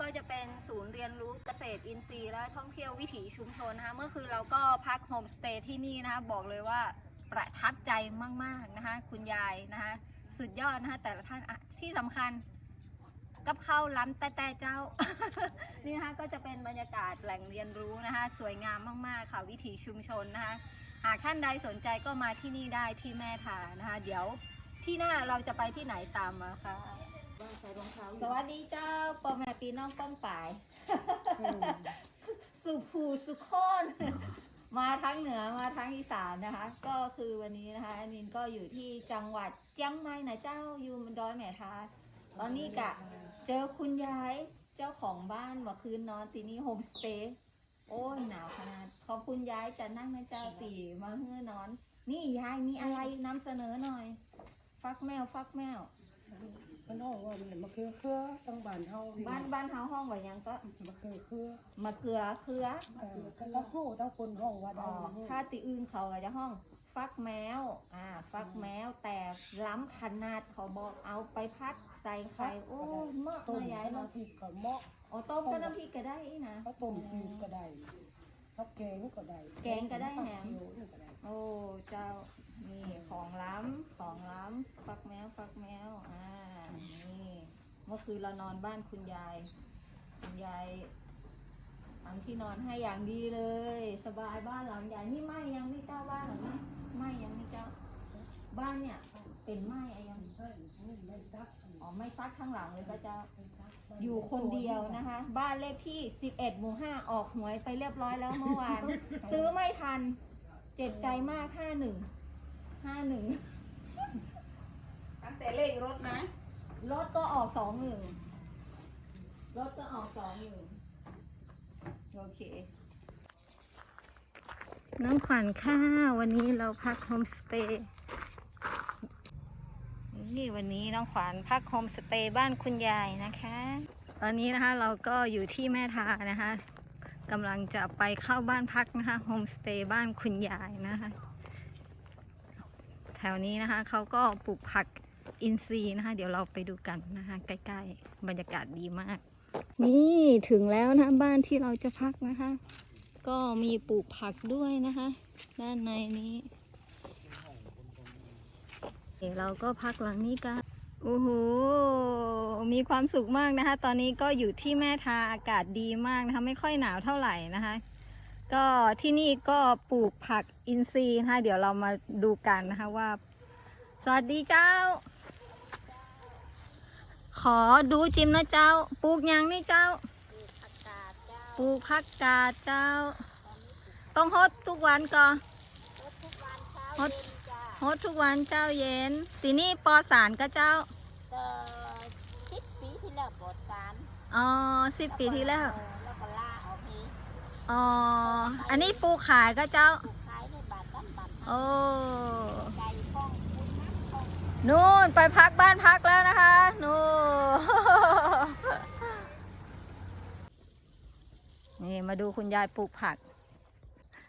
ก็จะเป็นศูนย์เรียนรู้เกษตรอินทรีย์และท่องเที่ยววิถีชุมชนนะคะเมื่อคืนเราก็พักโฮมสเตย์ที่นี่นะคะบอกเลยว่าประทับใจมากๆนะคะคุณยายนะคะสุดยอดนะคะแต่ละท่านที่สำคัญกับข้าวล้ำแต่แต่เจ้า นี่นะคะก็จะเป็นบรรยากาศแหล่งเรียนรู้นะคะ สวยงามมากๆค่ะวิถีชุมชนนะคะหากท่านใดสนใจก็มาที่นี่ได้ที่แม่ทานะคะ เดี๋ยวที่หน้าเราจะไปที่ไหนตามมาค่ะ ใส่รองเท้าสวัสดีเจ้าปอแม่ปีน้องป้องป่าย สุภูสุโคนมาทั้งเหนือมาทั้งอีสานนะคะ ก็คือวันนี้นะคะแอดมินก็อยู่ที่จังหวัดเจียงใหม่นะเจ้าอยู่บนดอยแม่ทาตอนนี้กะ เจอคุณยายเจ้าของบ้านเมื่อคืนนอนที่นี่โฮมสเตย์โอ้ยหนาวขนาดขอบคุณยายจะนั่งนะเจ้าตีมาเฮือนอน นี่ยายมีอะไรนำเสนอหน่อย ฟักแมวฟักแมว มันห้องว่ามันมาคือเครือตั้งบ้านเฮาบ้านบ้านเฮาห้องว่าหยังก็มาคือเครือมะเกือเครือเออกันแล้วฮู้ทั้งคนห้องว่าอ๋ได้อถ้าตีอื่นเขาก็จะห้อง ฟักแมว อ่า ฟักแมวแต่ล้ำขนาดเขาบอกเอาไปพัดใส่ไข่โอ้เหมาะต้มเนาะยายเนาะน้ำพริกก็เหมาะโอ้ต้มก็น้ำพริกก็ได้อีนะเขาต้มจืดก็ได้เขาแกงก็ได้แกงก็ได้แหม เขียวนี่ก็ได้ โอ้ เจ้า นี่ของล้ำของล้ำฟักแมว ฟักแมว อ่า นี่ เมื่อคืนเรานอนบ้านคุณยาย คุณยายทำที่นอนให้อย่างดีเลย สบายบ้านหลังใหญ่นี่ไหมยังไม่เจ้าบ้านหลังนี้ไหมยังไม่เจ้าบ้านเนี่ย เป็นไหมอะยังเฮ้ไม่ซักอ๋อไม่ซักข้างหลังเลยก็จะอยู่คนเดียวนะคะ บ้านเลขที่ 11หมู่5ออกหวยไปเรียบร้อยแล้วเมื่อวาน ซื้อไม่ทัน เจ็บใจมาก 51 51ตั้งแต่เลขรถนะ รถก็ออกสองหนึ่งรถก็ออกสองหนึ่งโอเค น้องขวัญค่ะวันนี้เราพักโฮมสเตย์นี่วันนี้น้องขวัญพักโฮมสเตย์บ้านคุณยายนะคะ ตอนนี้นะคะเราก็อยู่ที่แม่ทานะคะกำลังจะไปเข้าบ้านพักนะคะโฮมสเตย์บ้านคุณยายนะคะ แถวนี้นะคะเขาก็ปลูกผัก อินทรีนะคะ เดี๋ยวเราไปดูกันนะคะ ใกล้ๆ บรรยากาศดีมาก นี่ถึงแล้วนะบ้านที่เราจะพักนะคะ ก็มีปลูกผักด้วยนะคะ ด้านในนี้เดี๋ยวเราก็พักหลังนี้กันโอ้โห มีความสุขมากนะคะ ตอนนี้ก็อยู่ที่แม่ทาอากาศดีมากนะคะ ไม่ค่อยหนาวเท่าไหร่นะคะ ก็ที่นี่ก็ปลูกผักอินทรีย์นะคะ เดี๋ยวเรามาดูกันนะคะว่า สวัสดีเจ้า อดูจิมนะเจ้า ปลูกหยังนี่เจ้า ปลูกผักกาดเจ้า ต้องฮดทุกวันก่อนฮดฮดทุกวันเจ้าเย็นตีนี่ปอสารก็เจ้าก็สิบปีที่แล้วปลดสารอ๋อสิบปีที่แล้วเออแล้วก็ล่าออกนี้อ๋อ อันนี้ปลูกขายก็เจ้าปลูกขายในบาทต้นบาทโอ้ นู่นไปพักบ้านพักแล้วนะคะ นู่นนี่มาดูคุณยายปลูกผัก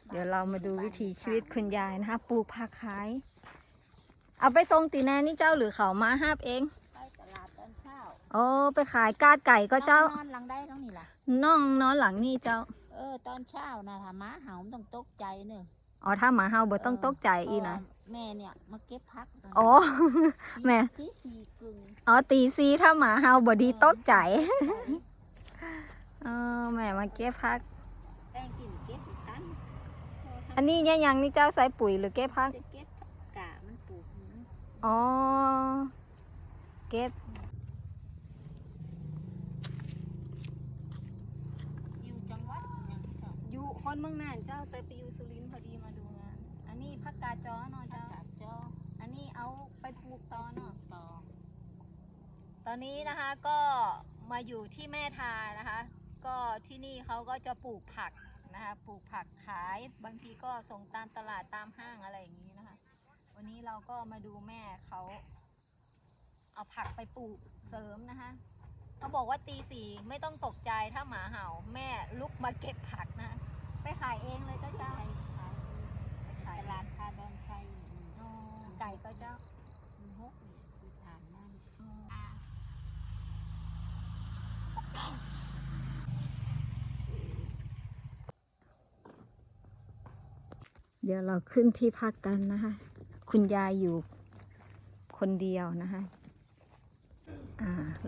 เดี๋ยวเรามาดูวิถีชีวิตคุณยายนะคะปลูกผักขาย เอาไปส่งตีแนนี่เจ้าหรือเขามาห้าบเองไปตลาดตอนเช้าโอ้ไปขายกาดไก่ก็เจ้า นอนหลังได้ต้องนี่ล่ะ น้องนอนหลังนี่เจ้า เออตอนเช้านะถ้าหม้าเห่ามันต้องตกใจเนอะ อ๋อถ้าหมาเฮาบ่ต้องตกใจอีนะเพราว่าแม่เนี่ยมาเก็บพักอ๋อ แม่ที่สี่กึ่งอ๋อตีซีถ้าหมาเฮาบ่ดีตกใจเออแม่มาเก็บผัก แป้งกินเก็บอีกตันอันนี้เนี่ยยังนี่เจ้าใส่ปุ๋ยหรือเก็บผัก จะเก็บกะมันปลูกมันอ๋อ เก็บ อยู่จังหวัดยังเจ้าอยู่คนเมืองน่านเจ้าแต่ไปอยู่สุ กกาดจอเนาะเจ้าจัดจ้ออันนี้เอาไปปลูกต่อเนาะต่อตอนนี้นะคะก็มาอยู่ที่แม่ทานะคะ ก็ที่นี่เขาก็จะปลูกผักนะคะปลูกผักขายบางทีก็ส่งตามตลาดตามห้างอะไรอย่างนี้นะคะ วันนี้เราก็มาดูแม่เขาเอาผักไปปลูกเสริมนะคะเขาบอกว่าตีสี่ไม่ต้องตกใจถ้าหมาเห่า แม่ลุกมาเก็บผักนะ ไปขายเองเลยก็เจ้ ไก่ก็เจ้ากคือฐานนั่นเดี๋ยวเราขึ้นที่พักกันนะคะ คุณยายอยู่คนเดียวนะคะ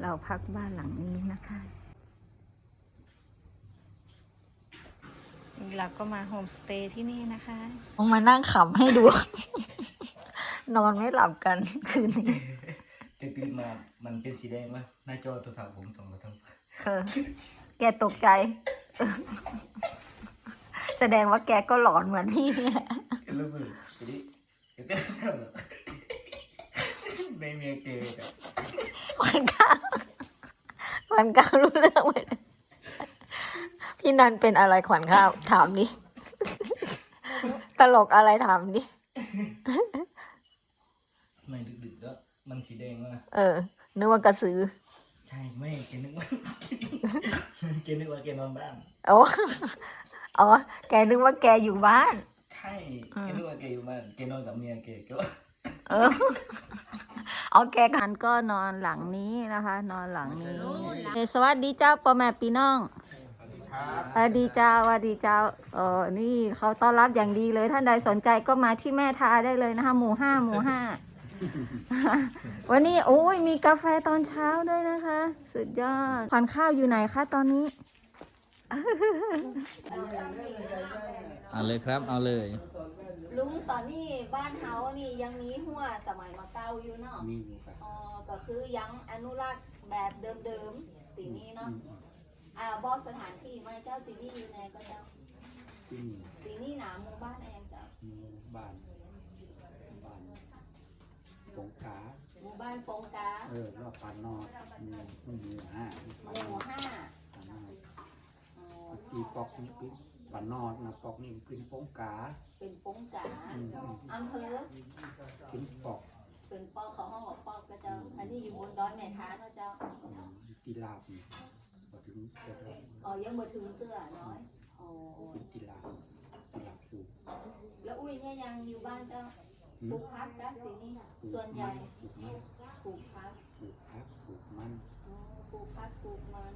เราพักบ้านหลังนี้นะคะเราก็มาโฮมสเตย์ที่นี่นะคะ มานั่งขำให้ดู นอนไม่หลับกันคืนนี้ตื่นมา มันเป็นสีแดงวะหน้าจอโทรศัพท์ผมส่องมาทั้งเออแกตกใจ แสดงว่าแกก็หลอนเหมือนพี่เนี่ยแล้วมือทีนี้เดี๋ยวเต้นแบบไม่มีเกย์แบบวันก้าววันก้าวรู้เรื่องไหมพี่นันเป็นอะไรขวัญข้าวถามดิ ตลกอะไรถามดิ ไม่ดึกๆแล้วมันสีแดงวะเออ นึกว่ากระสือ ใช่ไม่แกนึกว่าแกนึกว่าแกนอนบ้านอ๋ออ๋อ แกนึกว่าแกอยู่บ้าน ใช่แกนึกว่าแกอยู่บ้านแกนอนกับเมียแกแกว่าเออเอาแกกันก็นอนหลังนี้นะคะ นอนหลังนี้เอ้ยสวัสดีเจ้าพ่อแม่พี่น้องสวัสดีเจ้าสวัสดีเจ้าเออนี่เขาต้อนรับอย่างดีเลยท่านใดสนใจก็มาที่แม่ทาได้เลยนะคะ หมู่ห้าหมู่ห้า วันนี้โอ้ยมีกาแฟตอนเช้าด้วยนะคะ สุดยอดขวัญข้าวอยู่ไหนคะตอนนี้ เอาเลยครับ เอาเลย ลุงตอนนี้บ้านเฮานี่ยังมีหัวสมัยมาเก่าอยู่เนาะมีอยู่ครับอ๋อก็คือยังอนุรักษ์แบบเดิมๆปีนี้เนาะอ่าบอกสถานที่ไหมาเจ้าปีนี้อยู่ไหนก็เจ้าที่นี่ปีนี้หนาหมู่บ้านเองเจ้ามีบ้านบ้าน สงขาหมู่บ้านโปงกาเออรอบปานนอกมีไม่มีห้าปานหนมู่อกห้าปานนอกอ๋อตีปอกนี่เป็นปานนอกนะปอกนี่เป็นปงกาเป็นโปงกาอืมอืมอำเภอเป็นปอกเป็นปอของห้องของปอกก็เจ้า อันนี้อยู่บนดอยแม่ท้าเนาะเจ้าอืมตีลาบนี่พอถึงเกิดแล้วอ๋อยังบ่ถึงเตื้อน้อยอ๋อเป็นตีลาบตีลาบสูงแล้วอุ้ยเนี่ยยังอยู่บ้านเจ้าอื ปลูมกพักจ้ะปีนี้ปลูกส่วนใหญ่มันปลูกมันปลูกพักปลูกพักปลูกมันอ๋อปลูกพักปลูกมัน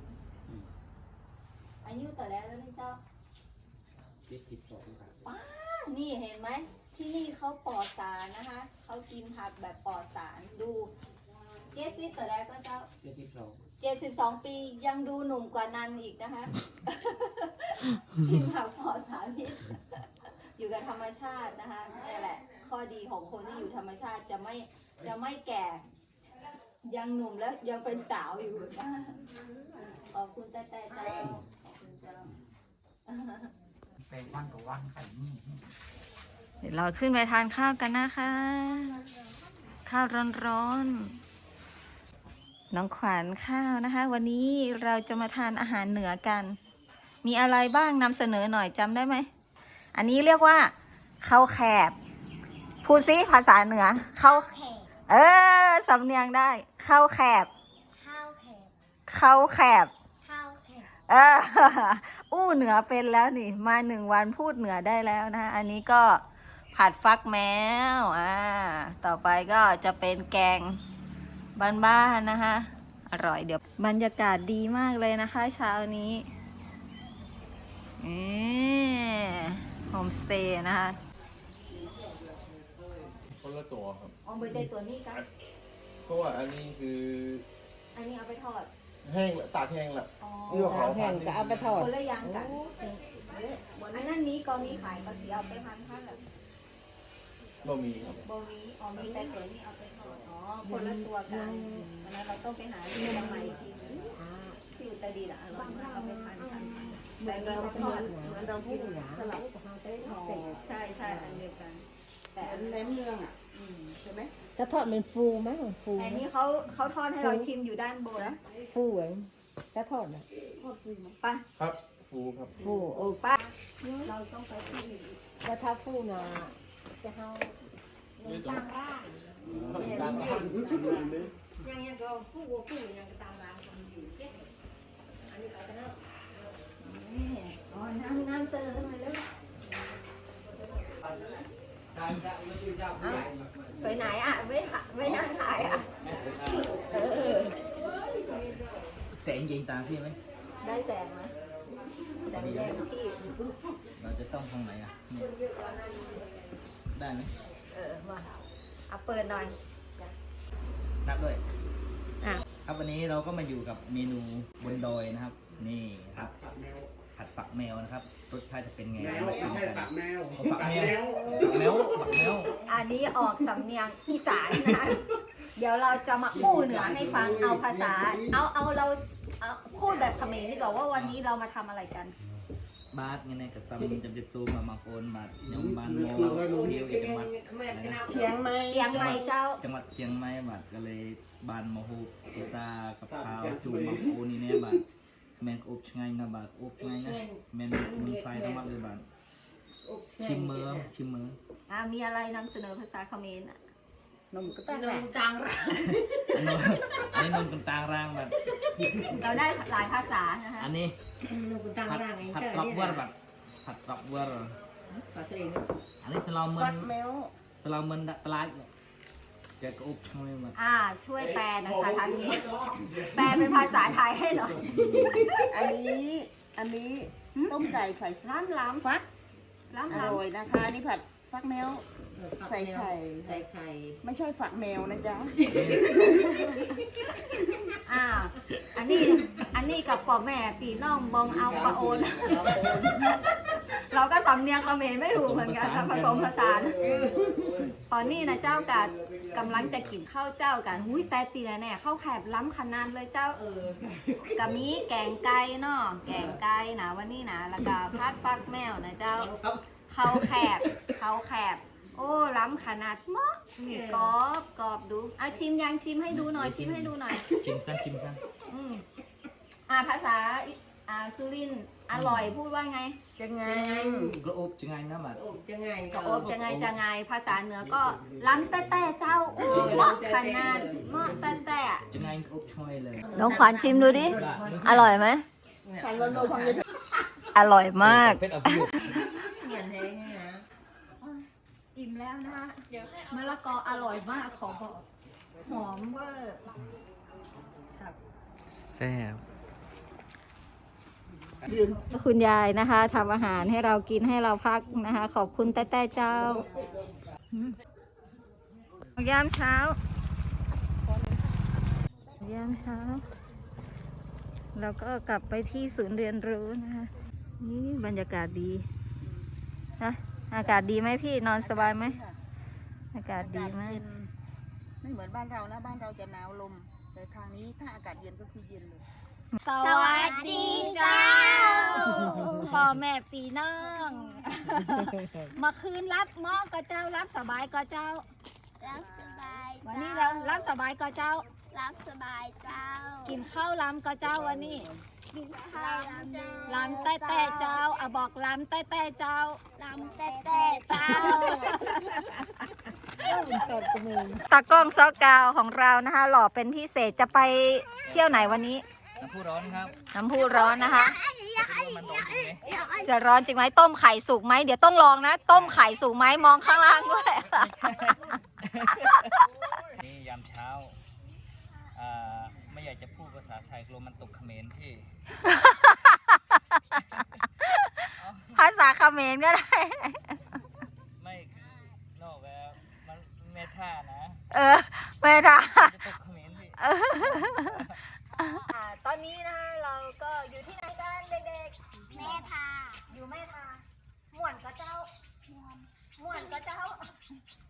อืมอายุแต่แล้วแล้วนี่เจ้าเจ็ดสิบสองครับนี่เห็นไหมที่นี่เขาปลอดสารนะคะเขากินผักแบบปลอดสารดูเจสซี่แต่แรกก็เจ้าเจ็ดสิบสองเจ็ดสิบสองปียังดูหนุ่มกว่านันอีกนะคะกินผักปลอดสารพิษอยู่กับธรรมชาตินะคะนี่แหละ ข้อดีของคนที่อยู่ธรรมชาติจะไม่จะไม่แก่ ยังหนุ่มแล้วยังเป็นสาวอยู่นะขอบคุณแต่แต่เจ้าขอบคุณเจ้าไปวันกับวันไข่นี่เดี๋ยวเราขึ้นไปทานข้าวกันนะคะ ข้าวร้อนๆ น้องขวัญข้าวนะคะ วันนี้เราจะมาทานอาหารเหนือกัน มีอะไรบ้างนำเสนอหน่อยจำได้ไหม อันนี้เรียกว่าข้าวแคบ พูดซิภาษาเหนือข้าวเออ สำเนียงได้ข้าวแคบ ข้าวแขกข้าวแคบ ข้าวแขกเออ อู้เหนือเป็นแล้วนี่ มาหนึ่งวันพูดเหนือได้แล้วนะคะอันนี้ก็ผัดฟักแมว อ่า ต่อไปก็จะเป็นแกงบ้านๆนะคะ อร่อยเดี๋ยว บรรยากาศดีมากเลยนะคะ เช้านี้โฮมสเตย์นะคะคน ละตัวครับอ๋อใบใจตัวนี้กันเพราะว่าอันนี้คืออันนี้เอาไปทอด แห้งละตากแห้งละ อ๋อที่ว่าเขาผ่านก็เอาไปทอดคนละอย่างกันอันนั้นนี้ก็มีขายปกติเอาไปทานข้าวกับบะหมี่ครับโบนี้อ๋อมีแต่ตัวนี้เอาไปทอด อ๋อ คนละตัวกันอันนั้นเราต้องไปหาที่เชียงใหม่อีกทีนึงที่อุตรดิตถ์อะอร่อยมากเอาไปทานกันแต่อันนี้เขาทอดเราพูดหนาสลับกับเราได้ทอดใช่ใช่อันเดียวกัน แต่อัน แหนมเนืองอะอืม ใช่ไหมกระทอดเป็นฟูไหมของฟูแต่อันนี้เขาเขาทอดให้เราชิมอยู่ด้านบนนะฟูเองกระทอดอะไปครับ ฟูครับ ฟูโอ้ไปเราต้องไปที่อื่นอีกกระทะฟูนะจะเฮาไม่ต้องยังยังก็ฟูก็ฟูยังก็ตามร้านคนอยู่เจ๊อันนี้ก็จะเนาะนี่อ๋อน้ำน้ำเสนอหน่อยเร็ว ไปไหนอะไม่ถ่ายไม่นั่งถ่ายอะเออแสงเย็นตาพี่ไหมได้แสงไหมแสงแดงที่เราจะต้องทางไหนอะเนี่ยได้ไหมเออว่าเอาเปิดหน่อยนับด้วยอะครับวันนี้เราก็มาอยู่กับเมนูบนดอยนะครับ นี่ครับฝักแมวผัดฝักแมวนะครับ รสชาติจะเป็นไงแมวมาไม่ชิมใช่กันฝักแมวโอ้ฝักแมวฝักแมวฝักแมวอันนี้ออกสำเนียงอีสานนะคะเดี๋ยวเราจะมาอู้เหนือให้ฟังเอาภาษา เอาเอาเราเอาพูดแบบเขมรดีกว่าว่าวันนี้เรามาทำอะไรกัน บาทไงเนี่ยกับซัมจำจิบซูมามาโอนบาทยงบานโมเที่ยวอีกจังหวัดเชียงใหม่เจียงใหม่เจ้า จังหวัดเชียงใหม่บาทก็เลยบานมาฮูพิซซ่ากับข้าวจูมาโอนี่เนี่ยบาท แมงอบช่างนะบาทอบช่างนะแมงมุนไฟทั้งหมดเลยบาทชิมมือชิมมืออ่ามีอะไรนำเสนอภาษาเขมรอะนมก็ต้องนมจังอันนู้นอันนี้นนกันตางร่างบาทเราได้หลายภาษานะคะอันนี้นมก็ตังผัดร่างไงผัดเจ้ากรอบนี่เวอร์บาทผัดกรอบเวอร์ภาษาเองอันนี้สลามัฟันดแมวสลามันดัดปลายแกก็อบช่างเลยบาทอ่าช่วยแปลนะคะทางนี้ แปลเป็นภาษาไทยให้หน่อยอันนี้ อันนี้ต้มไก่ใส่ล้ำล้ฟักำล้ำอล้ร่อยนะคะอันนี่ผัด ฟักแมว ใส่ไข่ ใส่ไข่ ไม่ใช่ฝักแมวนะจ๊ะำอ่า อันนี้ อันนี้กับป่อแม่ปีน้องบองเอาปะโอน เราก็สำเนียงเขมรไม่ถูกเหมือนกันนะผสมผสาน ตอนนี้นะเจ้ากัดกำลังจะกินข้าวเจ้ากันหุ้ยแต่ตีแน่ๆข้าวแคบล้ำขนาดเลยเจ้าเออกะมีแกงไก่เนาะแกงไก่นะวันนี้นะแล้วก็พัดฟักแมวนะเจ้า ข้าวแคบข้าวแคบ โอ้ล้ำขนาดมากนี่กรอบกรอบดูเอาชิมยังชิมให้ดูหน่อยชิมให้ดูหน่อย ชิมซะชิมซะอืมอ่าภาษาอิอ่าสุรินทร์อร่อยพูดว่าไง จะไงกระอบจังไงนะบาทจะไงก็อบจะไงจะไงภาษาเหนือก็ล้ำแต่แต่เจ้าอู้เหมาะขนาดเหมาะแต่แต่จังไงกระอบช่วยเลยน้องขวัญชิมดูดิอร่อยไหมฟังวันโนพังยอร่อยมาก เป็นเอาพิวเหมือนแห้งนะอิ่มแล้วนะคะมะละกออร่อยมากขอบอก หอมเวอร์ครับแซ่บคุณยายนะคะทำอาหารให้เรากินให้เราพักนะคะ ขอบคุณแต่แต่เจ้ายามเช้ายามเช้าเราก็กลับไปที่ศูนย์เรียนรู้นะคะนี่บรรยากาศดี นะอากาศดีไหมพี่นอนสบายไหมอากาศดีมากไม่เหมือนบ้านเรานะบ้านเราจะหนาวลม แต่ทางนี้ถ้าอากาศเย็นก็คือเย็นเลย สวัสดีเจ้าพ่อแม่ปีน้องมาคืนรับหม้อก็เจ้ารับสบายก็เจ้า รับสบายวันนี้เรารับสบายก็เจ้า รับสบายเจ้า กินข้าวล้ำก็เจ้าวันนี้กินข้าว ล้ำเจ้าล้ำแต่แต่เจ้าอะบอกล้ำแต่แต่เจ้าล้ำแต่แต่เจ้าตากล้องซอกกาวของเรานะคะ หล่อเป็นพิเศษจะไปเที่ยวไหนวันนี้ น้ำพุร้อนครับ น้ำพุร้อนนะคะไม่รู้ว่ามันร้อนจริงไหมจะร้อนจริงไหมต้มไข่สุกไหมเดี๋ยวต้องลองนะ ต้มไข่สุกไหมมองข้างล่างด้วยนี่ยามเช้าอ่าไม่อยากจะพูดภาษาไทยกลัวมันตกเขมรพี่ ภาษาเขมรก็ได้ ไม่คือนอกแล้วมันเมท่านะเออไม่ได้จะตกเขมรพี่ตอนนี้นะคะเราก็อยู่ที่ไหนกันเด็กแม่พาๆอยู่แม่ทาม่วนก็เจ้าม่วนก็เจ้า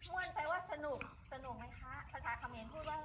ม่วนแปลว่าสนุก สนุกไหมคะ ภาษาเขมรพูดว่าอะไร